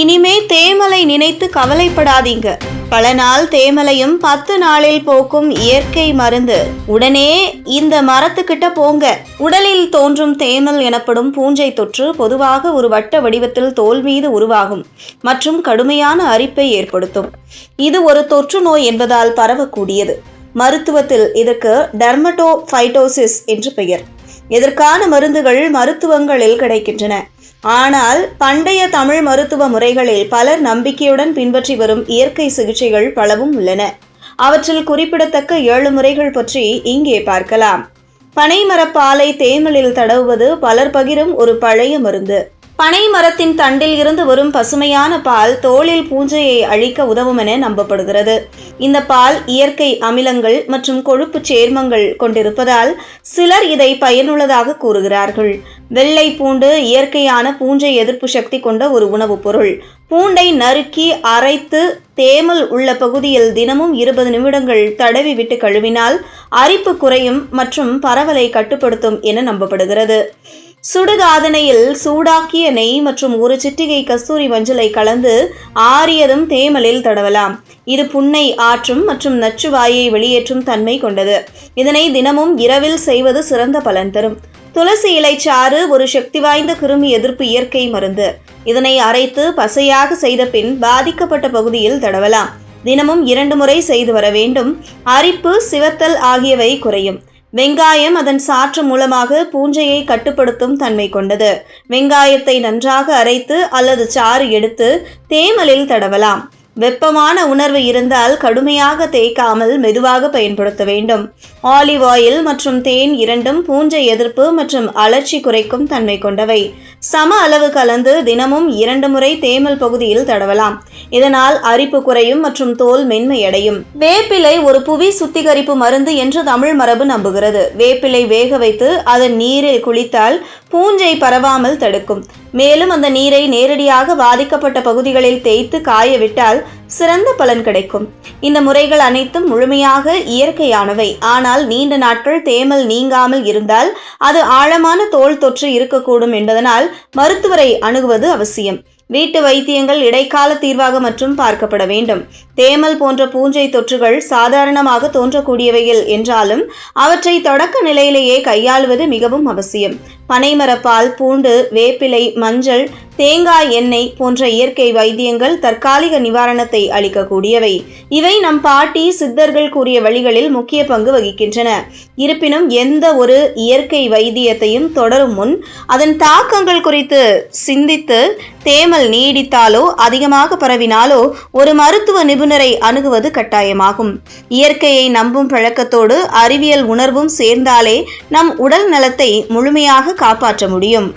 இனிமே தேமலை நினைத்து கவலைப்படாதீங்க. பல நாள் தேமலையும் பத்து நாளில் போக்கும் இயற்கை மருந்து. உடனே இந்த மரத்துக்கிட்ட போங்க. உடலில் தோன்றும் தேமல் எனப்படும் பூஞ்சை தொற்று பொதுவாக ஒரு வட்ட வடிவத்தில் தோல் மீது உருவாகும் மற்றும் கடுமையான அரிப்பை ஏற்படுத்தும். இது ஒரு தொற்று நோய் என்பதால் பரவக்கூடியது. மருத்துவத்தில் இதற்கு டெர்மட்டோஃபைட்டோசிஸ் என்று பெயர். இதற்கான மருந்துகள் மருத்துவங்களில் கிடைக்கின்றன. ஆனால் பண்டைய தமிழ் மருத்துவ முறைகளில் பலர் நம்பிக்கையுடன் பின்பற்றி வரும் இயற்கை சிகிச்சைகள் பலவும் உள்ளன. அவற்றில் குறிப்பிடத்தக்க ஏழு முறைகள் பற்றி இங்கே பார்க்கலாம். பனைமரப்பாலை தேமலில் தடவுவது பலர் பகிரும் ஒரு பழைய மருந்து. பனை மரத்தின் தண்டில் இருந்து வரும் பசுமையான பால் தோளில் பூஞ்சையை அழிக்க உதவும் என நம்பப்படுகிறது. இந்த பால் இயற்கை அமிலங்கள் மற்றும் கொழுப்பு சேர்மங்கள் கொண்டிருப்பதால் சிலர் இதை பயனுள்ளதாக கூறுகிறார்கள். வெள்ளை பூண்டு இயற்கையான பூஞ்சை எதிர்ப்பு சக்தி கொண்ட ஒரு உணவுப் பொருள். பூண்டை நறுக்கி அரைத்து தேமல் உள்ள பகுதியில் தினமும் இருபது நிமிடங்கள் தடவி விட்டு கழுவினால் அரிப்பு குறையும் மற்றும் பரவலை கட்டுப்படுத்தும் என நம்பப்படுகிறது. சுடுகாதனையில் சூடாக்கிய நெய் மற்றும் ஒரு சிட்டிகை கஸ்தூரி மஞ்சளை கலந்து ஆறியதும் தேமலில் தடவலாம். இது புண்ணை ஆற்றும் மற்றும் நச்சுவாயை வெளியேற்றும் தன்மை கொண்டது. இதனை தினமும் இரவில் செய்வது சிறந்த பலன் தரும். துளசி இலைச்சாறு ஒரு சக்தி வாய்ந்த கிருமி எதிர்ப்பு இயற்கை மருந்து. இதனை அரைத்து பசையாக செய்த பின் பாதிக்கப்பட்ட பகுதியில் தடவலாம். தினமும் இரண்டு முறை செய்து வர வேண்டும். அரிப்பு சிவத்தல் ஆகியவை குறையும். வெங்காயம் அதன் சாற்று மூலமாக பூஞ்சையை கட்டுப்படுத்தும் தன்மை கொண்டது. வெங்காயத்தை நன்றாக அரைத்து அல்லது சாறு எடுத்து தேமலில் தடவலாம். வெப்பமான உணர்வு இருந்தால் கடுமையாக தேய்க்காமல் மெதுவாக பயன்படுத்த வேண்டும். ஆலிவ் ஆயில் மற்றும் தேன் இரண்டும் பூஞ்சை எதிர்ப்பு மற்றும் அலர்ச்சி குறைக்கும் தன்மை கொண்டவை. சம அளவு கலந்து தினமும் இரண்டு முறை தேமல் பகுதியில் தடவலாம். இதனால் அரிப்பு குறையும் மற்றும் தோல் மென்மையடையும் வேப்பிலை ஒரு புவி சுத்திகரிப்பு மருந்து என்று தமிழ் மரபு நம்புகிறது. வேப்பிலை வேக வைத்து அதன் நீரில் குளித்தால் பூஞ்சை பரவாமல் தடுக்கும். மேலும் அந்த நீரை நேரடியாக பாதிக்கப்பட்ட பகுதிகளில் தேய்த்து காயவிட்டால் சிறந்த பலன் கிடைக்கும். இந்த முறைகள் அனைத்தும் முழுமையாக இயற்கையானவை. ஆனால் நீண்ட நாட்கள் தேமல் நீங்காமல் இருந்தால் அது ஆழமான தோல் தொற்று இருக்கக்கூடும் என்பதனால் மருத்துவரை அணுகுவது அவசியம். வீட்டு வைத்தியங்கள் இடைக்கால தீர்வாக மற்றும் பார்க்கப்பட வேண்டும். தேமல் போன்ற பூஞ்சை தொற்றுகள் சாதாரணமாக தோன்றக்கூடியவைகள் என்றாலும் அவற்றை தொடக்க நிலையிலேயே கையாளுவது மிகவும் அவசியம். பனைமரப்பால் பூண்டு வேப்பிலை மஞ்சள் தேங்காய் எண்ணெய் போன்ற இயற்கை வைத்தியங்கள் தற்காலிக நிவாரணத்தை அளிக்கக்கூடியவை. இவை நம் பாட்டி சித்தர்கள் கூறிய வழிகளில் முக்கிய பங்கு வகிக்கின்றன. இருப்பினும் எந்த ஒரு இயற்கை வைத்தியத்தையும் தொடரும் முன் அதன் தாக்கங்கள் குறித்து சிந்தித்து தேமல் நீடித்தாலோ அதிகமாக பரவினாலோ ஒரு மருத்துவ நிபுணரை அணுகுவது கட்டாயமாகும். இயற்கையை நம்பும் பழக்கத்தோடு அறிவியல் உணர்வும் சேர்ந்தாலே நம் உடல் நலத்தை முழுமையாக காப்பாற்ற முடியும்.